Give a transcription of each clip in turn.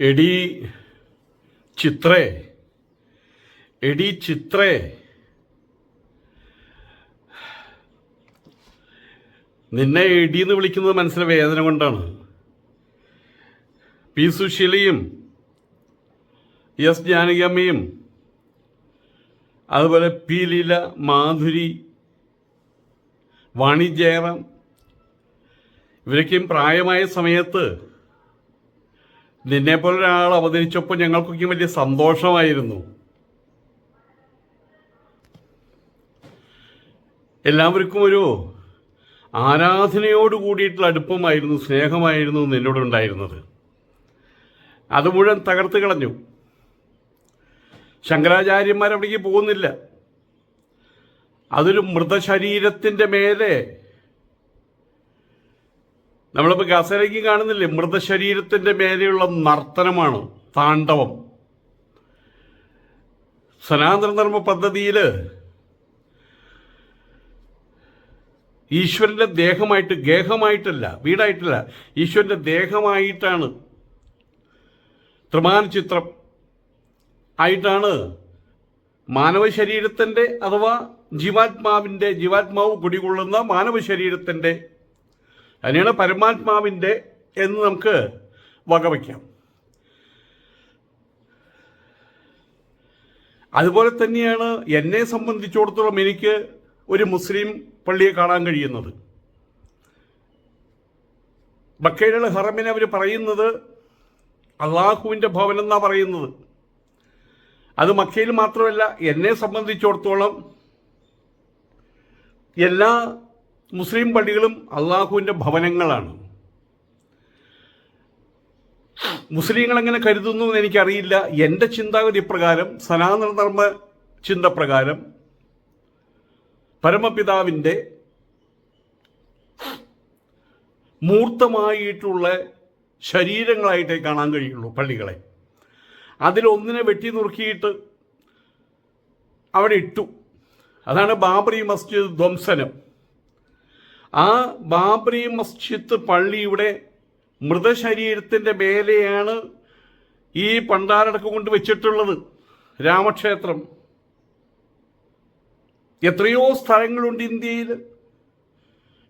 എടി ചിത്രേ എടി ചിത്രേ. നിന്നെ എടി എന്ന് വിളിക്കുന്നത് മനസ്സിലെ വേദന കൊണ്ടാണ്. പി സുശീലയും എസ് ജാനകിയമ്മയും അതുപോലെ പി ലീല മാധുരി വാണിജ്യറാം ഇവരൊക്കെയും പ്രായമായ സമയത്ത് നിന്നെപ്പോലെ ഒരാൾ അവതരിച്ചപ്പോൾ ഞങ്ങൾക്കൊക്കെ വലിയ സന്തോഷമായിരുന്നു. എല്ലാവർക്കും ഒരു ആരാധനയോട് കൂടിയിട്ടുള്ള അടുപ്പമായിരുന്നു സ്നേഹമായിരുന്നു നിന്നോടുണ്ടായിരുന്നത് അത് മുഴുവൻ തകർത്ത് കളഞ്ഞു. ശങ്കരാചാര്യന്മാർ അവിടേക്ക് പോകുന്നില്ല. അതൊരു മൃതശരീരത്തിന്റെ മേലെ നമ്മളിപ്പോൾ ഗസലേക്ക് കാണുന്നില്ലേ? മൃതശരീരത്തിന്റെ മേലെയുള്ള നർത്തനമാണ്? താണ്ഡവം. സനാതനധർമ്മ പദ്ധതിയിൽ ഈശ്വരന്റെ ദേഹമായിട്ട് ഗേഹമായിട്ടല്ല വീടായിട്ടല്ല ഈശ്വരന്റെ ദേഹമായിട്ടാണ് ത്രിമാന ചിത്രം ആയിട്ടാണ് മാനവ ശരീരത്തിന്റെ അഥവാ ജീവാത്മാവിന്റെ ജീവാത്മാവ് കുടികൊള്ളുന്ന മാനവ ശരീരത്തിന്റെ അതിനെയാണ് പരമാത്മാവിന്റെ എന്ന് നമുക്ക് വകവയ്ക്കാം. അതുപോലെ തന്നെയാണ് എന്നെ സംബന്ധിച്ചിടത്തോളം എനിക്ക് ഒരു മുസ്ലിം പള്ളിയെ കാണാൻ കഴിയുന്നത്. ബക്കയിലുള്ള ഹറമിനെ അവർ പറയുന്നത് അള്ളാഹുവിന്റെ ഭവൻ എന്നാണ് പറയുന്നത്. അത് മക്കയിൽ മാത്രമല്ല എന്നെ സംബന്ധിച്ചിടത്തോളം എല്ലാ മുസ്ലിം പള്ളികളും അള്ളാഹുവിന്റെ ഭവനങ്ങളാണ്. മുസ്ലിങ്ങൾ എങ്ങനെ കരുതുന്നു എന്ന് എനിക്കറിയില്ല. എന്റെ ചിന്താഗതി പ്രകാരം സനാതന ധർമ്മ ചിന്ത പ്രകാരം പരമപിതാവിന്റെ മൂർത്തമായിട്ടുള്ള ശരീരങ്ങളായിട്ടേ കാണാൻ കഴിയുള്ളൂ പള്ളികളെ. അതിലൊന്നിനെ വെട്ടി നുറുക്കിയിട്ട് അവിടെ ഇട്ടു. അതാണ് ബാബറി മസ്ജിദ് ധ്വംസനം. ആ ബാബറി മസ്ജിദ് പള്ളിയുടെ മൃതശരീരത്തിന്റെ മേലെയാണ് ഈ പണ്ടാരടക്കം കൊണ്ട് വെച്ചിട്ടുള്ളത്. രാമക്ഷേത്രം. എത്രയോ സ്ഥലങ്ങളുണ്ട് ഇന്ത്യയിൽ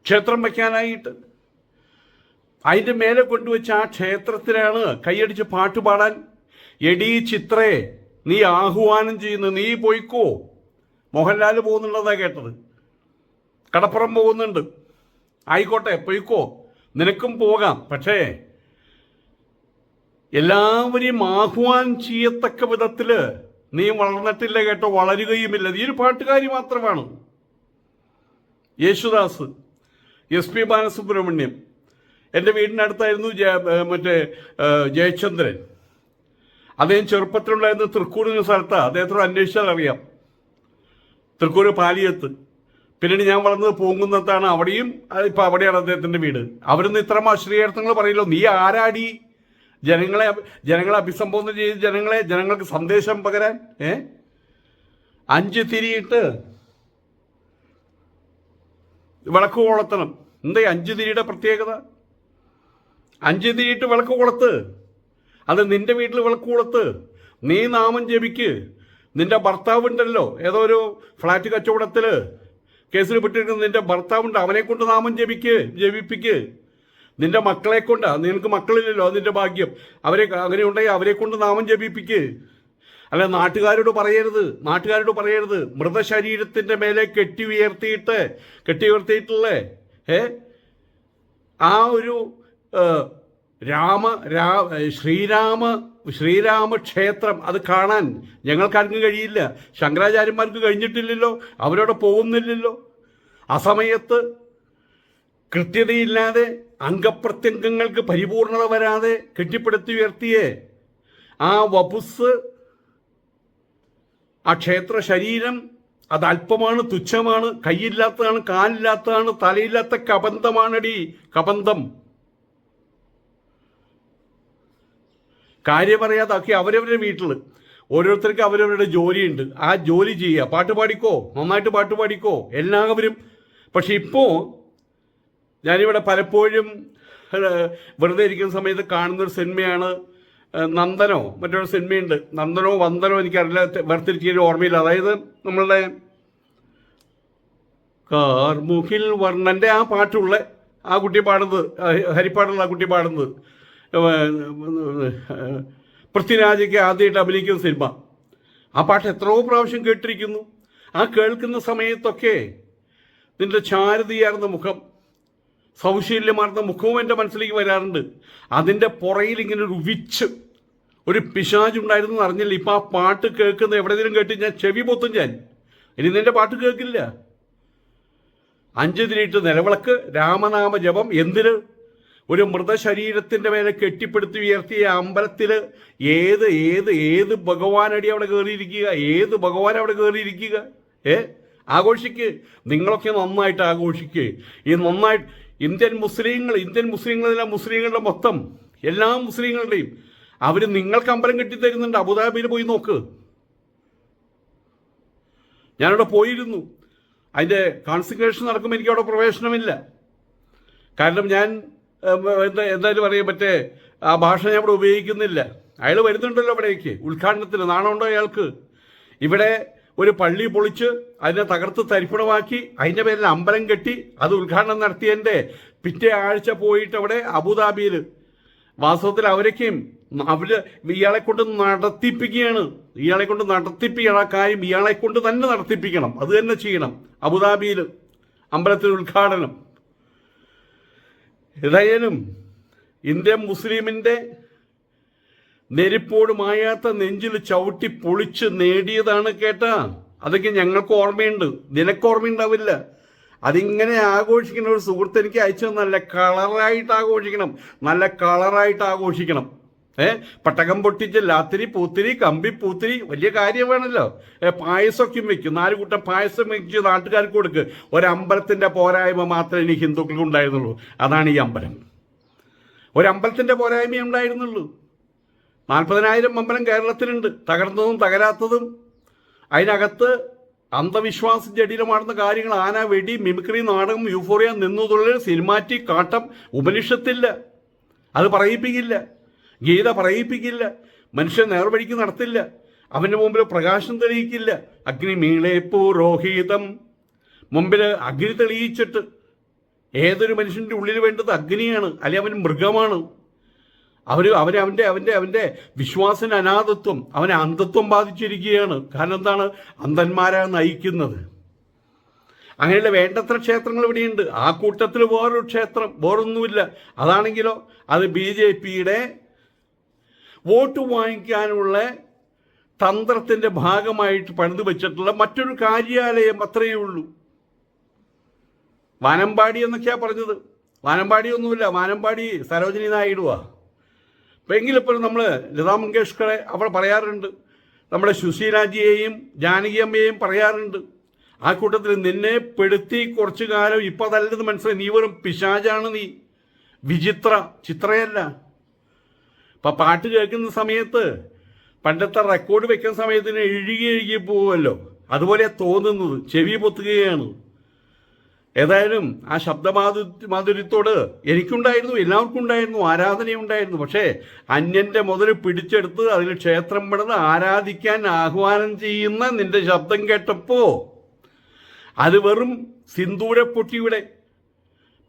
ക്ഷേത്രം വയ്ക്കാനായിട്ട്. അതിന്റെ മേലെ കൊണ്ടുവച്ച ആ ക്ഷേത്രത്തിലാണ് കൈയടിച്ച് പാട്ട് പാടാൻ. എടീ ചിത്രേ നീ ആഹ്വാനം ചെയ്യുന്നു നീ പോയിക്കോ. മോഹൻലാൽ പോകുന്നുള്ളതാണ് കേട്ടത്. കടപ്പുറം പോകുന്നുണ്ട്. ആയിക്കോട്ടെ പോയിക്കോ. നിനക്കും പോകാം. പക്ഷേ എല്ലാവരെയും ആഹ്വാനം ചെയ്യത്തക്ക വിധത്തിൽ നീ വളർന്നിട്ടില്ല കേട്ടോ വളരുകയുമില്ല. നീ ഒരു പാട്ടുകാരി മാത്രമാണ്. Yesudas S P Balasubrahmanyam. എന്റെ വീടിനടുത്തായിരുന്നു മറ്റേ ജയചന്ദ്രൻ. അദ്ദേഹം ചെറുപ്പത്തിലുണ്ടായിരുന്ന തൃക്കൂർ എന്ന സ്ഥലത്താണ് അദ്ദേഹത്തോട് അന്വേഷിച്ചാൽ അറിയാം തൃക്കൂർ പാലിയത്ത്. പിന്നീട് ഞാൻ വളർന്നത് പൂങ്കുന്നത്താണ്. അവിടെയും ഇപ്പൊ അവിടെയാണ് അദ്ദേഹത്തിന്റെ വീട്. അവരൊന്നും ഇത്തരം അശ്രീയർത്ഥങ്ങൾ പറയില്ല. നീ ആരാടി? ജനങ്ങളെ ജനങ്ങളെ അഭിസംബോധന ചെയ്ത് ജനങ്ങളെ ജനങ്ങൾക്ക് സന്ദേശം പകരാൻ ഏ? അഞ്ച് തിരിയിട്ട് വിളക്ക് കൊളത്തണം. എന്താ അഞ്ച് തിരിയുടെ പ്രത്യേകത? അഞ്ച് തിരിയിട്ട് വിളക്ക് കൊളുത്ത്. അത് നിന്റെ വീട്ടിൽ വിളക്ക് കൊളുത്ത്. നീ നാമം ജപിക്ക്. നിന്റെ ഭർത്താവ് ഉണ്ടല്ലോ ഏതോ ഒരു ഫ്ലാറ്റ് കച്ചവടത്തിൽ കേസിൽ പെട്ടിരിക്കുന്ന നിന്റെ ഭർത്താവുണ്ട് അവനെ കൊണ്ട് നാമം ജപിക്ക് ജപിപ്പിക്ക്. നിന്റെ മക്കളെ കൊണ്ട് നിനക്ക് മക്കളില്ലല്ലോ നിന്റെ ഭാഗ്യം. അവരെ അങ്ങനെ ഉണ്ടെങ്കിൽ അവരെ കൊണ്ട് നാമം ജപിപ്പിക്ക്. അല്ല നാട്ടുകാരോട് പറയരുത് നാട്ടുകാരോട് പറയരുത്. മൃതശരീരത്തിന്റെ മേലെ കെട്ടി ഉയർത്തിയിട്ട് കെട്ടി ഉയർത്തിയിട്ടുള്ളേ ഏ? ആ ഒരു രാമ രാ ശ്രീരാമ ശ്രീരാമക്ഷേത്രം അത് കാണാൻ ഞങ്ങൾക്കാർക്കും കഴിയില്ല. ശങ്കരാചാര്യന്മാർക്ക് കഴിഞ്ഞിട്ടില്ലല്ലോ അവരവിടെ പോകുന്നില്ലല്ലോ. ആ സമയത്ത് കൃത്യതയില്ലാതെ അംഗപ്രത്യംഗങ്ങൾക്ക് പരിപൂർണത വരാതെ കെട്ടിപ്പടുത്തി ഉയർത്തിയേ ആ വപുസ് ആ ക്ഷേത്ര ശരീരം അത് അല്പമാണ് തുച്ഛമാണ് കൈയില്ലാത്തതാണ് കാലില്ലാത്തതാണ് തലയില്ലാത്ത കബന്ധമാണടി കബന്ധം. കാര്യം പറയാതാക്കി അവരവരുടെ വീട്ടിൽ. ഓരോരുത്തർക്ക് അവരവരുടെ ജോലിയുണ്ട്. ആ ജോലി ചെയ്യുക. പാട്ട് പാടിക്കോ? നന്നായിട്ട് പാട്ട് പാടിക്കോ? എല്ലാവരും പക്ഷെ ഇപ്പോൾ ഞാനിവിടെ പലപ്പോഴും വെറുതെ ഇരിക്കുന്ന സമയത്ത് കാണുന്നൊരു സിനിമയാണ് നന്ദനോ മറ്റൊരു സിനിമയുണ്ട്. നന്ദനോ വന്ദനോ എനിക്കറിയില്ല വേർതിരിച്ചൊരു ഓർമ്മയില്ല. അതായത് നമ്മളുടെ കാർമുകിൽ വർണന്റെ ആ പാട്ടുള്ള ആ കുട്ടി പാടുന്നത് ഹരിപ്പാടുള്ള ആ കുട്ടി പാടുന്നത് പൃഥ്വിരാജയ്ക്ക് ആദ്യമായിട്ട് അഭിനയിക്കുന്ന സിനിമ. ആ പാട്ട് എത്രയോ പ്രാവശ്യം കേട്ടിരിക്കുന്നു. ആ കേൾക്കുന്ന സമയത്തൊക്കെ നിന്റെ ചാരുതിയാർന്ന മുഖം സൗശീല്യമാർന്ന മുഖവും എന്റെ മനസ്സിലേക്ക് വരാറുണ്ട്. അതിന്റെ പുറയിൽ ഇങ്ങനെ ഒരു വിച്ച് ഒരു പിശാജുണ്ടായിരുന്നു അറിഞ്ഞില്ല. ഇപ്പം ആ പാട്ട് കേൾക്കുന്ന എവിടെയെങ്കിലും കേട്ട് ഞാൻ ചെവി പൊത്തും ഞാൻ. ഇനി നിന്റെ പാട്ട് കേൾക്കില്ല. അഞ്ച് തിരിയിട്ട് നിലവിളക്ക് രാമനാമ ജപം എന്തിന് ഒരു മൃതശരീരത്തിന്റെ മേലെ കെട്ടിപ്പടുത്തി ഉയർത്തിയ അമ്പലത്തിൽ ഏത് ഏത് ഏത് ഭഗവാനടി അവിടെ കയറിയിരിക്കുക? ഏത് ഭഗവാൻ അവിടെ കയറിയിരിക്കുക? ഏ? ആഘോഷിക്ക്. നിങ്ങളൊക്കെ നന്നായിട്ട് ആഘോഷിക്ക്. ഈ നന്നായിട്ട് ഇന്ത്യൻ മുസ്ലിങ്ങൾ ഇന്ത്യൻ മുസ്ലിങ്ങളെല്ലാം മുസ്ലിങ്ങളുടെ മൊത്തം എല്ലാ മുസ്ലിങ്ങളുടെയും അവർ നിങ്ങൾക്ക് അമ്പലം കെട്ടിത്തരുന്നുണ്ട് അബുദാബിയിൽ പോയി നോക്ക്. ഞാനവിടെ പോയിരുന്നു. അതിന്റെ കോൺസിക്രേഷൻ നടക്കുമ്പോൾ എനിക്ക് അവിടെ പ്രവേശനമില്ല. കാരണം ഞാൻ എന്താ എന്തായാലും പറയാം മറ്റേ ആ ഭാഷ ഞാൻ ഇവിടെ ഉപയോഗിക്കുന്നില്ല. അയാൾ വരുന്നുണ്ടല്ലോ അവിടേക്ക് ഉദ്ഘാടനത്തിന്. നാണമുണ്ടോ അയാൾക്ക്? ഇവിടെ ഒരു പള്ളി പൊളിച്ച് അതിനെ തകർത്ത് തരിപ്പണമാക്കി അതിന്റെ പേരിൽ അമ്പലം കെട്ടി അത് ഉദ്ഘാടനം നടത്തിയതിന്റെ പിറ്റേ ആഴ്ച പോയിട്ട് അവിടെ അബുദാബിയിൽ വാസ്തവത്തിൽ അവരൊക്കെയും അവർ ഇയാളെ കൊണ്ട് നടത്തിപ്പിക്കുകയാണ്. ഇയാളെ കൊണ്ട് നടത്തിപ്പിക്കണം. ആ കാര്യം ഇയാളെ കൊണ്ട് തന്നെ നടത്തിപ്പിക്കണം. അത് തന്നെ ചെയ്യണം. അബുദാബിയിൽ അമ്പലത്തിൽ ഉദ്ഘാടനം. ഏതായാലും ഇന്ത്യ മുസ്ലിമിന്റെ നെരിപ്പോട് മായാത്ത നെഞ്ചിൽ ചവിട്ടി പൊളിച്ച് നേടിയതാണ് കേട്ട. അതൊക്കെ ഞങ്ങൾക്ക് ഓർമ്മയുണ്ട്. നിനക്ക് ഓർമ്മയുണ്ടാവില്ല? അതിങ്ങനെ ആഘോഷിക്കുന്ന ഒരു സുഹൃത്ത് എനിക്ക് അയച്ചു നല്ല കളറായിട്ട് ആഘോഷിക്കണം. നല്ല കളറായിട്ട് ആഘോഷിക്കണം. ഏ? പട്ടകം പൊട്ടിച്ച് ലാത്തിരി പൂത്തിരി കമ്പി പൂത്തിരി വലിയ കാര്യം വേണമല്ലോ ഏ പായസമൊക്കെ വെക്കും. നാല് കൂട്ടം പായസം വെച്ച് നാട്ടുകാർക്ക് കൊടുക്ക്. ഒരമ്പലത്തിന്റെ പോരായ്മ മാത്രമേ ഇനി ഹിന്ദുക്കൾക്ക് ഉണ്ടായിരുന്നുള്ളൂ. അതാണ് ഈ അമ്പലം. ഒരമ്പലത്തിന്റെ പോരായ്മ ഉണ്ടായിരുന്നുള്ളൂ. നാൽപ്പതിനായിരം അമ്പലം കേരളത്തിലുണ്ട്. തകർന്നതും തകരാത്തതും. അതിനകത്ത് അന്ധവിശ്വാസ ജടിലമാണെന്ന കാര്യങ്ങൾ ആന വെടി മിമിക്രി നാടകം യൂഫോറിയ നിന്നുതുള്ളിൽ സിനിമാറ്റിക് കാട്ടം ഉപനിഷത്തില്ല. അത് പറയിപ്പിക്കില്ല. ഗീത പറയിപ്പിക്കില്ല. മനുഷ്യൻ നേർവഴിക്ക് നടത്തില്ല. അവന്റെ മുമ്പിൽ പ്രകാശം തെളിയിക്കില്ല. അഗ്നി മീളെ പുരോഹിതം. മുമ്പിൽ അഗ്നി തെളിയിച്ചിട്ട് ഏതൊരു മനുഷ്യന്റെ ഉള്ളിൽ വേണ്ടത് അഗ്നിയാണ്. അല്ലെങ്കിൽ അവൻ മൃഗമാണ്. അവർ അവർ അവന്റെ അവന്റെ അവന്റെ വിശ്വാസന അനാഥത്വം അവനെ അന്ധത്വം ബാധിച്ചിരിക്കുകയാണ്. കാരണം എന്താണ്? അന്ധന്മാരാണ് നയിക്കുന്നത്. അങ്ങനെയുള്ള വേണ്ടത്ര ക്ഷേത്രങ്ങൾ ഇവിടെയുണ്ട്. ആ കൂട്ടത്തിൽ വേറൊരു ക്ഷേത്രം വേറൊന്നുമില്ല. അതാണെങ്കിലോ അത് ബി ജെ പിയുടെ വോട്ട് വാങ്ങിക്കാനുള്ള തന്ത്രത്തിന്റെ ഭാഗമായിട്ട് പണിതു വെച്ചിട്ടുള്ള മറ്റൊരു കാര്യാലയം അത്രയേ ഉള്ളൂ. വാനമ്പാടി എന്നൊക്കെയാണ് പറഞ്ഞത്. വാനമ്പാടി ഒന്നുമില്ല. വാനമ്പാടി സരോജിനി നായിഡുവാ. അപ്പം എങ്കിലിപ്പോഴും നമ്മൾ ലതാ മങ്കേഷ്കറെ അവൾ പറയാറുണ്ട്. നമ്മുടെ സുശീലാജിയെയും ജാനകിയമ്മയെയും പറയാറുണ്ട്. ആ കൂട്ടത്തിൽ നിന്നെ പെടുത്തി കുറച്ചു കാലം ഇപ്പം അതല്ലെന്ന് മനസ്സിലായി. നീ വെറും പിശാചാണ് നീ. വിചിത്ര ചിത്രയല്ല. ഇപ്പം പാട്ട് കേൾക്കുന്ന സമയത്ത് പണ്ടത്തെ റെക്കോർഡ് വെക്കുന്ന സമയത്തിന് എഴുകി എഴുകി പോവുമല്ലോ. അതുപോലെ തോന്നുന്നത്. ചെവി പൊത്തുകയാണ്. ഏതായാലും ആ ശബ്ദമാധു മാധുര്യത്തോട് എനിക്കുണ്ടായിരുന്നു എല്ലാവർക്കും ഉണ്ടായിരുന്നു ആരാധനയുണ്ടായിരുന്നു. പക്ഷേ അന്യന്റെ മുതൽ പിടിച്ചെടുത്ത് അതിൽ ക്ഷേത്രം പെടുന്ന് ആരാധിക്കാൻ ആഹ്വാനം ചെയ്യുന്ന നിന്റെ ശബ്ദം കേട്ടപ്പോ അത് വെറും സിന്ദൂരപ്പൊട്ടിയുടെ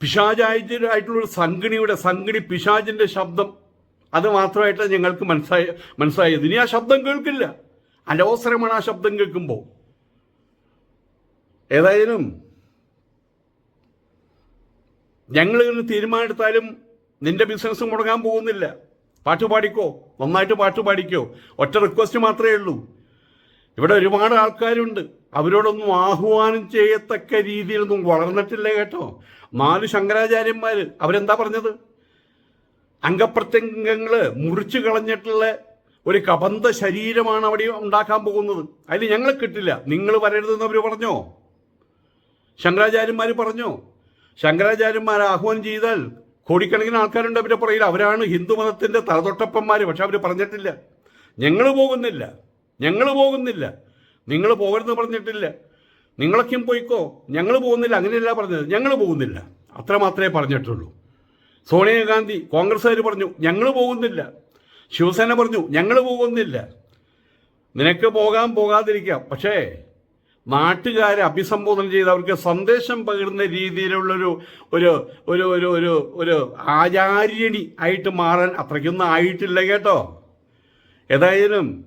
പിശാചായിട്ടുള്ളൊരു സംഗിണിയുടെ സംഗിണി പിശാചിന്റെ ശബ്ദം. അത് മാത്രമായിട്ട് ഞങ്ങൾക്ക് മനസ്സായ മനസ്സായത്. ഇനി ആ ശബ്ദം കേൾക്കില്ല. അലോസരമാണ് ആ ശബ്ദം കേൾക്കുമ്പോൾ. ഏതായാലും ഞങ്ങൾ ഇതിന് തീരുമാനമെടുത്താലും നിന്റെ ബിസിനസ് മുടങ്ങാൻ പോകുന്നില്ല. പാട്ട് പാടിക്കോ? നന്നായിട്ട് പാട്ട് പാടിക്കോ? ഒറ്റ റിക്വസ്റ്റ് മാത്രമേ ഉള്ളൂ. ഇവിടെ ഒരുപാട് ആൾക്കാരുണ്ട്. അവരോടൊന്നും ആഹ്വാനം ചെയ്യത്തക്ക രീതിയിലൊന്നും വളർന്നിട്ടില്ല കേട്ടോ. നാല് ശങ്കരാചാര്യന്മാർ അവരെന്താ പറഞ്ഞത്? അംഗപ്രത്യംഗങ്ങൾ മുറിച്ചു കളഞ്ഞിട്ടുള്ള ഒരു കബന്ധ ശരീരമാണ് അവിടെ ഉണ്ടാക്കാൻ പോകുന്നത്. അതിൽ ഞങ്ങൾ കിട്ടില്ല. നിങ്ങൾ വരരുതെന്ന് അവർ പറഞ്ഞോ? ശങ്കരാചാര്യന്മാർ പറഞ്ഞോ? ശങ്കരാചാര്യന്മാർ ആഹ്വാനം ചെയ്താൽ കോടിക്കണക്കിന് ആൾക്കാരുണ്ട് അവരെ പുറകിൽ. അവരാണ് ഹിന്ദുമതത്തിന്റെ തലതൊട്ടപ്പന്മാർ പക്ഷെ അവർ പറഞ്ഞിട്ടില്ല. ഞങ്ങൾ പോകുന്നില്ല. ഞങ്ങൾ പോകുന്നില്ല. നിങ്ങൾ പോകരുതെന്ന് പറഞ്ഞിട്ടില്ല. നിങ്ങളൊക്കെയും പോയിക്കോ. ഞങ്ങൾ പോകുന്നില്ല. അങ്ങനെയല്ല പറഞ്ഞത്. ഞങ്ങൾ പോകുന്നില്ല. അത്ര മാത്രമേ പറഞ്ഞിട്ടുള്ളൂ. സോണിയാഗാന്ധി കോൺഗ്രസ്സുകാർ പറഞ്ഞു ഞങ്ങൾ പോകുന്നില്ല. ശിവസേന പറഞ്ഞു ഞങ്ങൾ പോകുന്നില്ല. നിനക്ക് പോകാം പോകാതിരിക്കാം. പക്ഷേ നാട്ടുകാരെ അഭിസംബോധന ചെയ്ത് അവർക്ക് സന്ദേശം പകരുന്ന രീതിയിലുള്ളൊരു ഒരു ഒരു ഒരു ഒരു ഒരു ആചാര്യണി ആയിട്ട് മാറാൻ അത്രയ്ക്കൊന്നും ആയിട്ടില്ല കേട്ടോ. ഏതായാലും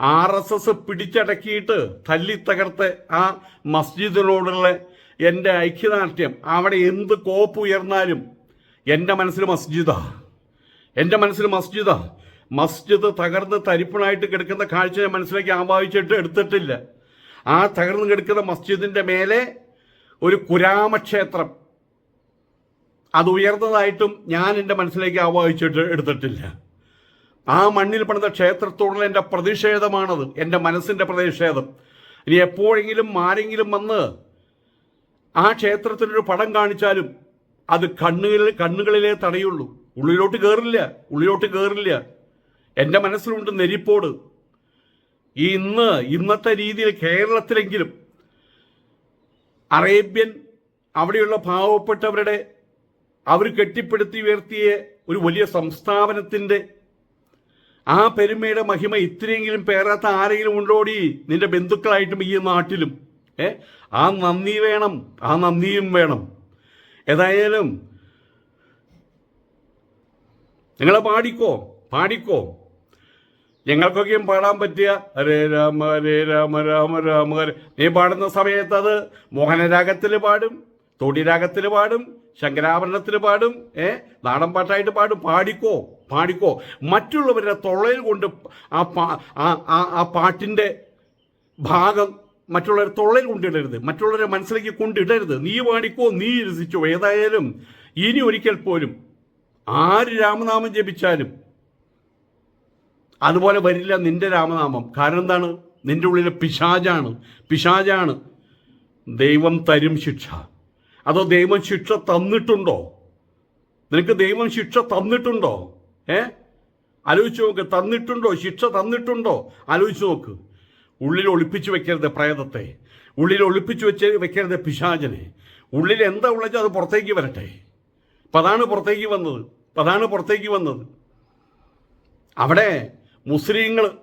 ആർ എസ് എസ് പിടിച്ചടക്കിയിട്ട് തല്ലി തകർത്ത് ആ മസ്ജിദിനോടുള്ള എന്റെ ഐക്യദാർഢ്യം അവിടെ എന്ത് കോപ്പ് ഉയർന്നാലും എന്റെ മനസ്സിൽ മസ്ജിദാ. എന്റെ മനസ്സിൽ മസ്ജിദാ. മസ്ജിദ് തകർന്ന് തരിപ്പണായിട്ട് കിടക്കുന്ന കാഴ്ച മനസ്സിലേക്ക് ആവാഹിച്ചിട്ട് എടുത്തിട്ടില്ല. ആ തകർന്നു കിടക്കുന്ന മസ്ജിദിന്റെ മേലെ ഒരു കുരാമക്ഷേത്രം. അത് ഉയർന്നതായിട്ടും ഞാൻ എന്റെ മനസ്സിലേക്ക് ആവാഹിച്ചിട്ട് എടുത്തിട്ടില്ല. ആ മണ്ണിൽ പണിത ക്ഷേത്രത്തോടുള്ള എന്റെ പ്രതിഷേധമാണത്. എന്റെ മനസ്സിന്റെ പ്രതിഷേധം. ഇനി എപ്പോഴെങ്കിലും ആരെങ്കിലും വന്ന് ആ ക്ഷേത്രത്തിനൊരു പടം കാണിച്ചാലും അത് കണ്ണുകളിൽ കണ്ണുകളിലെ തടയുള്ളൂ. ഉള്ളിലോട്ട് കയറില്ല ഉള്ളിലോട്ട് കയറില്ല എന്റെ മനസ്സിലുണ്ട് നെരിപ്പോട്. ഈ ഇന്ന് ഇന്നത്തെ രീതിയിൽ കേരളത്തിലെങ്കിലും അറേബ്യൻ അവിടെയുള്ള പാവപ്പെട്ടവരുടെ അവർ കെട്ടിപ്പടുത്തി ഉയർത്തിയ ഒരു വലിയ സംസ്ഥാപനത്തിന്റെ ആ പെരുമയുടെ മഹിമ ഇത്രയെങ്കിലും പേരാത്ത ആരെങ്കിലും ഉണ്ടോടി നിന്റെ ബന്ധുക്കളായിട്ടും ഈ നാട്ടിലും? ഏ? ആ നന്ദി വേണം ആ നന്ദിയും വേണം. ഏതായാലും നിങ്ങളെ പാടിക്കോ? പാടിക്കോ? ഞങ്ങൾക്കൊക്കെയും പാടാൻ പറ്റിയ ഹരേ രാമ ഹരേ രാമ രാമ രാമ നീ പാടുന്ന സമയത്ത് അത് മോഹനരാഗത്തിൽ പാടും തൊടിരാഗത്തിൽ പാടും ശങ്കരാഭരണത്തിൽ പാടും ഏ? നാടൻ പാട്ടായിട്ട് പാടും. പാടിക്കോ പാടിക്കോ. മറ്റുള്ളവരുടെ തൊള്ളയിൽ കൊണ്ട് ആ പാ ആ പാട്ടിന്റെ ഭാഗം മറ്റുള്ളവരെ തൊള്ളയിൽ കൊണ്ടിടരുത്. മറ്റുള്ളവരെ മനസ്സിലേക്ക് കൊണ്ടിടരുത്. നീ പാടിക്കോ നീ രസിച്ചോ. ഏതായാലും ഇനി ഒരിക്കൽ പോലും ആര് രാമനാമം ജപിച്ചാലും അതുപോലെ വരില്ല നിന്റെ രാമനാമം. കാരണം എന്താണ്? നിന്റെ ഉള്ളിലെ പിശാജാണ്. പിശാജാണ്. ദൈവം തരും ശിക്ഷ. അതോ ദൈവം ശിക്ഷ തന്നിട്ടുണ്ടോ? നിനക്ക് ദൈവം ശിക്ഷ തന്നിട്ടുണ്ടോ? ഏ? ആലോചിച്ച് നോക്ക്. തന്നിട്ടുണ്ടോ? ശിക്ഷ തന്നിട്ടുണ്ടോ? ആലോചിച്ച് നോക്ക്. ഉള്ളിൽ ഒളിപ്പിച്ചു വെക്കരുത് പ്രേതത്തെ. ഉള്ളിൽ ഒളിപ്പിച്ചു വെച്ച് വെക്കരുത് പിശാചനെ. ഉള്ളിൽ എന്താ ഉള്ളത് അത് പുറത്തേക്ക് വരട്ടെ. അപ്പം അതാണ് പുറത്തേക്ക് വന്നത്. അതാണ് പുറത്തേക്ക് വന്നത്. അവിടെ മുസ്ലിങ്ങൾ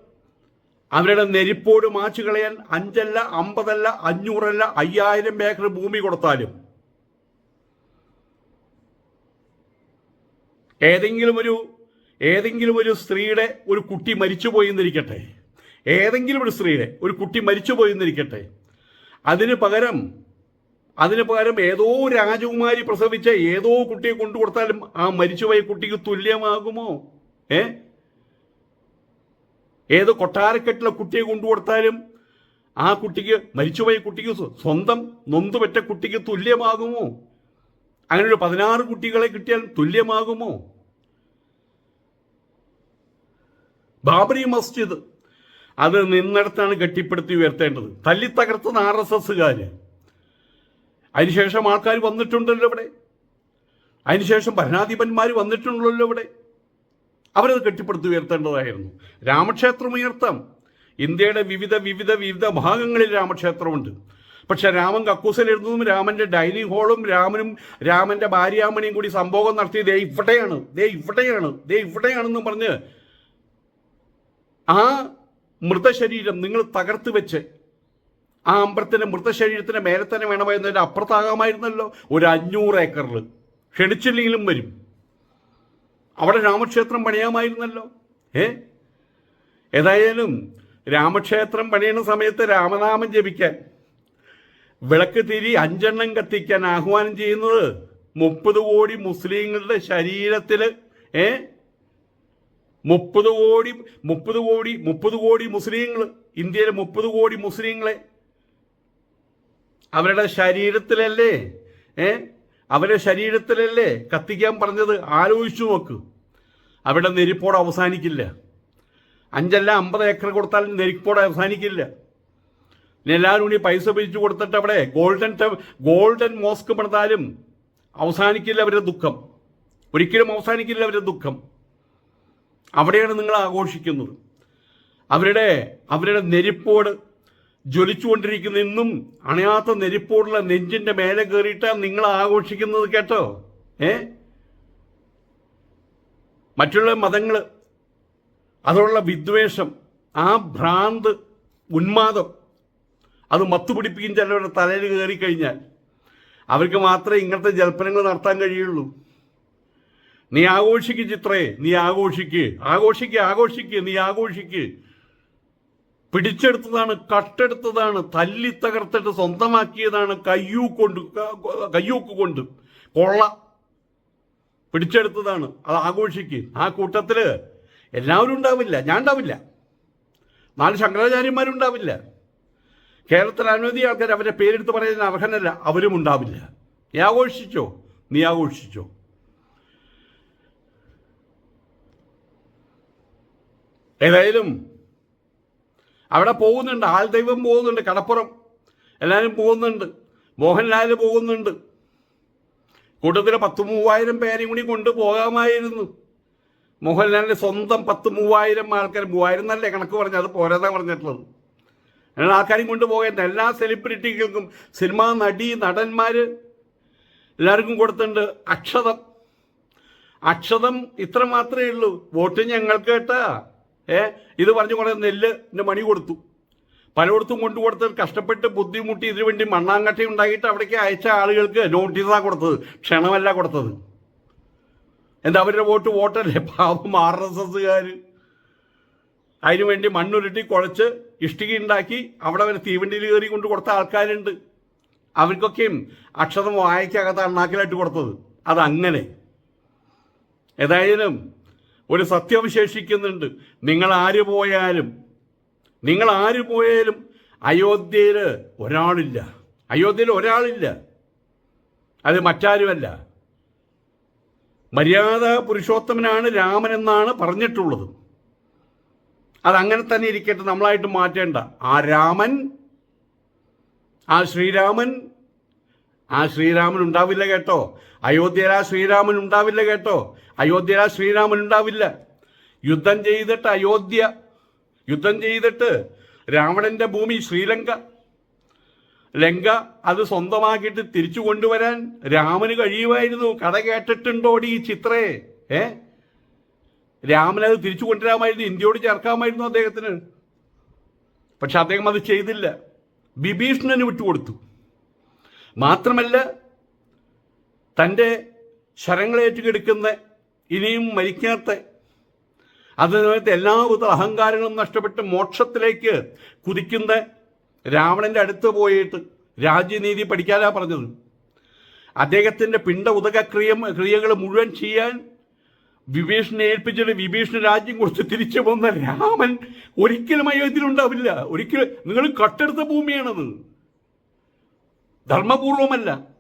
അവരുടെ നെരിപ്പോട് മാച്ചു കളയാൻ അഞ്ചല്ല അമ്പതല്ല അഞ്ഞൂറല്ല അയ്യായിരം ഏക്കർ ഭൂമി കൊടുത്താലും ഏതെങ്കിലും ഒരു ഏതെങ്കിലും ഒരു സ്ത്രീയുടെ ഒരു കുട്ടി മരിച്ചു എന്നിരിക്കട്ടെ. ഏതെങ്കിലും ഒരു സ്ത്രീയുടെ ഒരു കുട്ടി മരിച്ചു എന്നിരിക്കട്ടെ. അതിന് പകരം അതിന് പകരം ഏതോ രാജകുമാരി പ്രസവിച്ച ഏതോ കുട്ടിയെ കൊണ്ടു കൊടുത്താലും ആ മരിച്ചുപോയ കുട്ടിക്ക് തുല്യമാകുമോ? ഏ? ഏത് കൊട്ടാരക്കെട്ടിലെ കുട്ടിയെ കൊണ്ടു കൊടുത്താലും ആ കുട്ടിക്ക് മരിച്ചുപോയ കുട്ടിക്ക് സ്വ- സ്വന്തം നൊന്തുപറ്റ കുട്ടിക്ക് തുല്യമാകുമോ? അങ്ങനെ ഒരു പതിനാറ് കുട്ടികളെ കിട്ടിയാൽ തുല്യമാകുമോ? ബാബറി മസ്ജിദ് അത് നിന്നിടത്താണ് കെട്ടിപ്പടുത്തി ഉയർത്തേണ്ടത്. തല്ലിത്തകർത്തുന്ന ആർ എസ് എസ്സുകാര് അതിനുശേഷം ആൾക്കാർ വന്നിട്ടുണ്ടല്ലോ ഇവിടെ. അതിനുശേഷം ഭരണാധിപന്മാർ വന്നിട്ടുണ്ടല്ലോ ഇവിടെ. അവരത് കെട്ടിപ്പടുത്തി ഉയർത്തേണ്ടതായിരുന്നു. രാമക്ഷേത്രം ഉയർത്താം. ഇന്ത്യയുടെ വിവിധ വിവിധ വിവിധ ഭാഗങ്ങളിൽ രാമക്ഷേത്രമുണ്ട്. പക്ഷെ രാമൻ കക്കൂസിലിരുന്നതും രാമന്റെ ഡൈനിങ് ഹാളും രാമനും രാമന്റെ ഭാര്യാമണിയും കൂടി സംഭോഗം നടത്തി ദേ ഇവിടെയാണ് ദേ ഇവിടെയാണ് ദേ ഇവിടെയാണെന്ന് പറഞ്ഞ് ആ മൃതശരീരം നിങ്ങൾ തകർത്ത് വെച്ച് ആ അമ്പലത്തിന്റെ മൃതശരീരത്തിന്റെ മേലെ തന്നെ വേണമായിരുന്നതിന്റെ അപ്പുറത്താകാമായിരുന്നല്ലോ. ഒരു അഞ്ഞൂറ് ഏക്കറിൽ ക്ഷണിച്ചില്ലെങ്കിലും വരും. അവിടെ രാമക്ഷേത്രം പണിയാമായിരുന്നല്ലോ. ഏ? ഏതായാലും രാമക്ഷേത്രം പണിയുന്ന സമയത്ത് രാമനാമം ജപിക്കാൻ വിളക്ക് തിരി അഞ്ചെണ്ണം കത്തിക്കാൻ ആഹ്വാനം ചെയ്യുന്നത് മുപ്പത് കോടി മുസ്ലിങ്ങളുടെ ശരീരത്തിൽ ഏ? മുപ്പത് കോടി മുപ്പത് കോടി മുപ്പത് കോടി മുസ്ലിങ്ങൾ ഇന്ത്യയിലെ മുപ്പത് കോടി മുസ്ലിങ്ങളെ. അവരുടെ ശരീരത്തിലല്ലേ ഏ? അവരുടെ ശരീരത്തിലല്ലേ കത്തിക്കാൻ പറഞ്ഞത് ആലോചിച്ചു നോക്ക്. അവിടെ നെരിപ്പോട് അവസാനിക്കില്ല. അഞ്ചല്ല അമ്പത് ഏക്കർ കൊടുത്താൽ നെരിപ്പോട് അവസാനിക്കില്ല. എല്ലാവരും കൂടി പൈസ പിരിച്ചു കൊടുത്തിട്ട് അവിടെ ഗോൾഡൻ ഗോൾഡൻ മോസ്ക് പണിതാലും അവസാനിക്കില്ല അവരുടെ ദുഃഖം. ഒരിക്കലും അവസാനിക്കില്ല അവരുടെ ദുഃഖം. അവിടെയാണ് നിങ്ങൾ ആഘോഷിക്കുന്നത്. അവരുടെ അവരുടെ നെരിപ്പോട് ജ്വലിച്ചുകൊണ്ടിരിക്കുന്ന ഇന്നും അണയാത്ത നെരിപ്പോടുള്ള നെഞ്ചിന്റെ മേലെ കയറിയിട്ടാണ് നിങ്ങൾ ആഘോഷിക്കുന്നത് കേട്ടോ? ഏ? മറ്റുള്ള മതങ്ങൾ അതോടുള്ള വിദ്വേഷം ആ ഭ്രാന്ത് ഉന്മാദം അത് മത്തുപിടിപ്പിക്കും ചിലവരുടെ തലയിൽ കയറി കഴിഞ്ഞാൽ അവർക്ക് മാത്രമേ ഇങ്ങനത്തെ ജൽപ്പനങ്ങൾ നടത്താൻ കഴിയുള്ളൂ. നീ ആഘോഷിക്ക് ചിത്രേ നീ ആഘോഷിക്ക്. ആഘോഷിക്ക് ആഘോഷിക്ക് നീ ആഘോഷിക്ക്. പിടിച്ചെടുത്തതാണ് കട്ടെടുത്തതാണ് തല്ലി തകർത്തിട്ട് സ്വന്തമാക്കിയതാണ് കയ്യൂ കൊണ്ട് കയ്യൂക്ക് കൊണ്ട്. കൊള്ള പിടിച്ചെടുത്തതാണ്. അത് ആഘോഷിക്ക്. ആ കൂട്ടത്തിൽ എല്ലാവരും ഉണ്ടാവില്ല. ഞാൻ ഉണ്ടാവില്ല. നാല് ശങ്കരാചാര്യന്മാരുണ്ടാവില്ല. കേരളത്തിൽ അനവധി ആൾക്കാർ അവരെ പേരെടുത്ത് പറയാൻ അർഹനല്ല. അവരും ഉണ്ടാവില്ല. നീ ആഘോഷിച്ചോ? നീ ആഘോഷിച്ചോ? ഏതായാലും അവിടെ പോകുന്നുണ്ട്. ആൾ ദൈവം പോകുന്നുണ്ട്. കടപ്പുറം എല്ലാവരും പോകുന്നുണ്ട്. മോഹൻലാൽ പോകുന്നുണ്ട്. കൂട്ടത്തിൽ പത്ത് മൂവായിരം പേരെയും കൂടി കൊണ്ടുപോകാമായിരുന്നു. മോഹൻലാലിന്റെ സ്വന്തം പത്ത് മൂവായിരം ആൾക്കാർ മൂവായിരം എന്നല്ലേ കണക്ക് പറഞ്ഞത്? അത് പോരാതാ പറഞ്ഞിട്ടുള്ളത്. അങ്ങനെ ആൾക്കാരെയും കൊണ്ടുപോകേണ്ട എല്ലാ സെലിബ്രിറ്റികൾക്കും സിനിമാ നടി നടന്മാർ എല്ലാവർക്കും കൊടുത്തിട്ടുണ്ട് അക്ഷതം. അക്ഷതം ഇത്ര മാത്രമേ ഉള്ളൂ. വോട്ട് ഞങ്ങൾക്ക് കേട്ടാ. ഏ? ഇത് പറഞ്ഞു കുറേ നെല്ലിന്റെ മണി കൊടുത്തു. പലയിടത്തും കൊണ്ടു കൊടുത്ത് കഷ്ടപ്പെട്ട് ബുദ്ധിമുട്ടി ഇതിനു വേണ്ടി മണ്ണാങ്കട്ടി ഉണ്ടാക്കിയിട്ട് അവിടേക്ക് അയച്ച ആളുകൾക്ക് നോട്ടീസാണ് കൊടുത്തത്. ക്ഷണമല്ല കൊടുത്തത്. എന്താ അവരുടെ വോട്ട് വോട്ടല്ലേ? പാവം ആർ എസ് എസ്സുകാർ. അതിനു വേണ്ടി മണ്ണുരുട്ടി കുഴച്ച് ഇഷ്ടിക ഉണ്ടാക്കി അവിടെ അവർ തീവണ്ടിയിൽ കയറി കൊണ്ട് കൊടുത്ത ആൾക്കാരുണ്ട്. അവർക്കൊക്കെയും അക്ഷരം വായിക്കകത്ത് അണ്ണാക്കിലായിട്ട് കൊടുത്തത്. അതങ്ങനെ. ഏതായാലും ഒരു സത്യം ശേഷിക്കുന്നുണ്ട് നിങ്ങൾ ആര് പോയാലും നിങ്ങൾ ആര് പോയാലും അയോധ്യയിൽ ഒരാളില്ല. അയോധ്യയിൽ ഒരാളില്ല. അത് മറ്റാരുമല്ല. മര്യാദ പുരുഷോത്തമനാണ് രാമൻ എന്നാണ് പറഞ്ഞിട്ടുള്ളത്. അതങ്ങനെ തന്നെ ഇരിക്കട്ടെ നമ്മളായിട്ട് മാറ്റേണ്ട. ആ രാമൻ ആ ശ്രീരാമൻ ആ ശ്രീരാമൻ ഉണ്ടാവില്ല കേട്ടോ. അയോധ്യയിൽ ആ ശ്രീരാമൻ ഉണ്ടാവില്ല കേട്ടോ. അയോധ്യരാ ശ്രീരാമൻ ഉണ്ടാവില്ല. യുദ്ധം ചെയ്തിട്ട് അയോധ്യ യുദ്ധം ചെയ്തിട്ട് രാവണന്റെ ഭൂമി ശ്രീലങ്ക. ലങ്ക അത് സ്വന്തമാക്കിയിട്ട് തിരിച്ചു കൊണ്ടുവരാൻ രാമന് കഴിയുമായിരുന്നു. കഥ കേട്ടിട്ടുണ്ടോടി ഈ ചിത്രേ? ഏ? രാമനത് തിരിച്ചു കൊണ്ടുവരാമായിരുന്നു. ഇന്ത്യയോട് ചേർക്കാമായിരുന്നു അദ്ദേഹത്തിന്. പക്ഷെ അദ്ദേഹം അത് ചെയ്തില്ല. വിഭീഷണന് വിട്ടുകൊടുത്തു. മാത്രമല്ല തന്റെ ശരങ്ങളേറ്റുകെടുക്കുന്ന ഇനിയും മരിക്കാത്ത അതിനകത്ത് എല്ലാവിധ അഹങ്കാരങ്ങളും നഷ്ടപ്പെട്ട് മോക്ഷത്തിലേക്ക് കുതിക്കുന്ന രാവണന്റെ അടുത്ത് പോയിട്ട് രാജ്യനീതി പഠിക്കാനാ പറഞ്ഞത്. അദ്ദേഹത്തിന്റെ പിണ്ട ഉദക ക്രിയ ക്രിയകൾ മുഴുവൻ ചെയ്യാൻ വിഭീഷണനെ ഏൽപ്പിച്ചിട്ട് വിഭീഷണ രാജ്യം കൊടുത്ത് തിരിച്ചു പോകുന്ന രാമൻ ഒരിക്കലും അയോധ്യയിലുണ്ടാവില്ല. ഒരിക്കലും നിങ്ങൾ കട്ടെടുത്ത ഭൂമിയാണത്. ധർമ്മപൂർവമല്ല.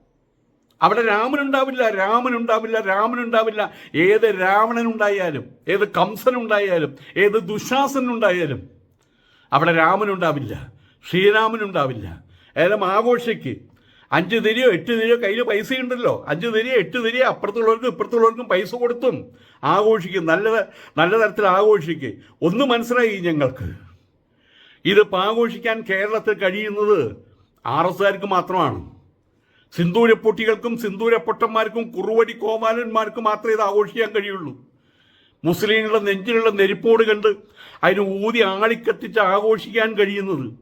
അവിടെ രാമൻ ഉണ്ടാവില്ല രാമൻ ഉണ്ടാവില്ല രാമൻ ഉണ്ടാവില്ല ഏത് രാവണൻ രാവണനുണ്ടായാലും ഏത് കംസൻ കംസനുണ്ടായാലും ഏത് ദുശാസനുണ്ടായാലും അവിടെ രാമനുണ്ടാവില്ല ശ്രീരാമനുണ്ടാവില്ല. ഏതായാലും ആഘോഷിക്ക്. അഞ്ച് തിരിയോ എട്ട് തിരിയോ കയ്യിൽ പൈസ ഉണ്ടല്ലോ അഞ്ച് തിരിയോ എട്ട് തിരിയോ അപ്പുറത്തുള്ളവർക്കും ഇപ്പുറത്തുള്ളവർക്കും പൈസ കൊടുത്തും ആഘോഷിക്കും. നല്ല നല്ല തരത്തിൽ ആഘോഷിക്ക്. ഒന്ന് മനസ്സിലായി ഞങ്ങൾക്ക്. ഇതിപ്പോൾ ആഘോഷിക്കാൻ കേരളത്തിൽ കഴിയുന്നത് ആർ എസ്സുകാർക്ക് മാത്രമാണ്. സിന്ദൂരപ്പൊട്ടികൾക്കും സിന്ദൂരപ്പൊട്ടന്മാർക്കും കുറുവടി കോമാലന്മാർക്കും മാത്രമേ ഇത് ആഘോഷിക്കാൻ കഴിയുള്ളൂ. മുസ്ലിങ്ങളുടെ നെഞ്ചിലുള്ള നെരിപ്പോട് കണ്ട് അതിന് ഊതി ആളിക്കത്തിച്ച് ആഘോഷിക്കാൻ കഴിയുന്നത്.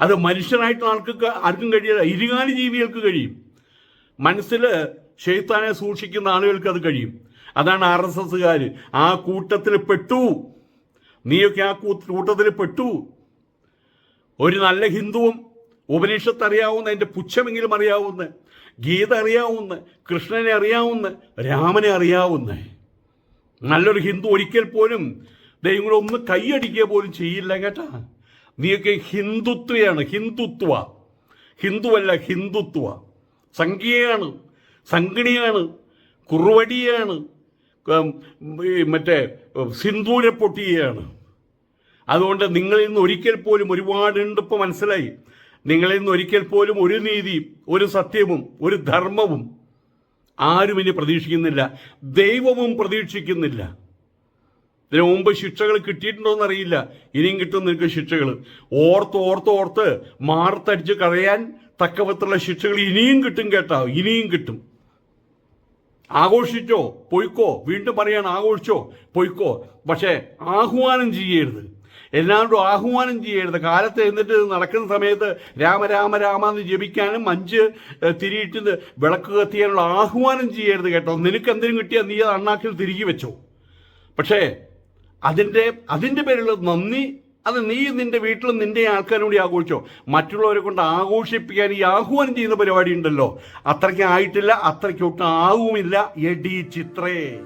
അത് മനുഷ്യനായിട്ടുള്ള ആൾക്ക് ആർക്കും കഴിയില്ല ഇരുകാലി ജീവികൾക്ക് കഴിയും. മനസ്സിൽ ഷെയ്ത്താനെ സൂക്ഷിക്കുന്ന ആളുകൾക്ക് അത് കഴിയും. അതാണ് ആർ എസ് എസ്സുകാർ ആ കൂട്ടത്തിൽ പെട്ടു. നീയൊക്കെ ആ കൂട്ടത്തിൽ പെട്ടു. ഒരു നല്ല ഹിന്ദുവും ഉപനിഷത്ത് അറിയാവുന്ന എന്റെ പുച്ഛമെങ്കിലും അറിയാവുന്ന ഗീത അറിയാവുന്ന കൃഷ്ണനെ അറിയാവുന്ന രാമനെ അറിയാവുന്ന നല്ലൊരു ഹിന്ദു ഒരിക്കൽ പോലും ദൈവങ്ങളെ ഒന്ന് കൈയടിക്കുക പോലും ചെയ്യില്ല കേട്ടാ. നീയൊക്കെ ഹിന്ദുത്വയാണ് ഹിന്ദുത്വ. ഹിന്ദുവല്ല ഹിന്ദുത്വ. സംഖ്യയാണ് സംഗിണിയാണ് കുറുവടിയാണ് മറ്റേ സിന്ദൂരപ്പൊട്ടിയാണ്. അതുകൊണ്ട് നിങ്ങളിൽ നിന്ന് ഒരിക്കൽ പോലും ഒരുപാടുണ്ട് ഇപ്പോൾ മനസ്സിലായി. നിങ്ങളിൽ നിന്ന് ഒരിക്കൽ പോലും ഒരു നീതിയും ഒരു സത്യവും ഒരു ധർമ്മവും ആരും ഇനി പ്രതീക്ഷിക്കുന്നില്ല. ദൈവവും പ്രതീക്ഷിക്കുന്നില്ല. ഇതിനു മുമ്പ് ശിക്ഷകൾ കിട്ടിയിട്ടുണ്ടോയെന്ന് അറിയില്ല ഇനിയും കിട്ടും നിനക്ക് ശിക്ഷകൾ. ഓർത്ത് ഓർത്ത് ഓർത്ത് മാർത്തടിച്ച് കളയാൻ തക്കവത്തുള്ള ശിക്ഷകൾ ഇനിയും കിട്ടും കേട്ടോ. ഇനിയും കിട്ടും. ആഘോഷിച്ചോ? പൊയ്ക്കോ? വീണ്ടും പറയാണ് ആഘോഷിച്ചോ? പൊയ്ക്കോ. പക്ഷേ ആഹ്വാനം ചെയ്യരുത്. എല്ലാവരും ആഹ്വാനം ചെയ്യരുത്. കാലത്ത് എഴുന്നിട്ട് നടക്കുന്ന സമയത്ത് രാമ രാമ രാമ എന്ന് ജപിക്കാനും അഞ്ച് തിരിയിട്ട് വിളക്ക് കത്തിയാനുള്ള ആഹ്വാനം ചെയ്യരുത് കേട്ടോ. നിനക്ക് എന്തിനും കിട്ടിയാൽ നീ അത് അണ്ണാക്കിൽ തിരികെ വെച്ചോ. പക്ഷേ അതിന്റെ അതിന്റെ പേരിലുള്ള നന്ദി അത് നീ നിന്റെ വീട്ടിലും നിന്റെ കൂടി ആഘോഷിച്ചോ. മറ്റുള്ളവരെ കൊണ്ട് ആഘോഷിപ്പിക്കാൻ ഈ ആഹ്വാനം ചെയ്യുന്ന പരിപാടി ഉണ്ടല്ലോ. അത്രയ്ക്ക് ആയിട്ടില്ല അത്രയ്ക്കൊട്ടും ആവുമില്ല. എടി ചിത്രേ.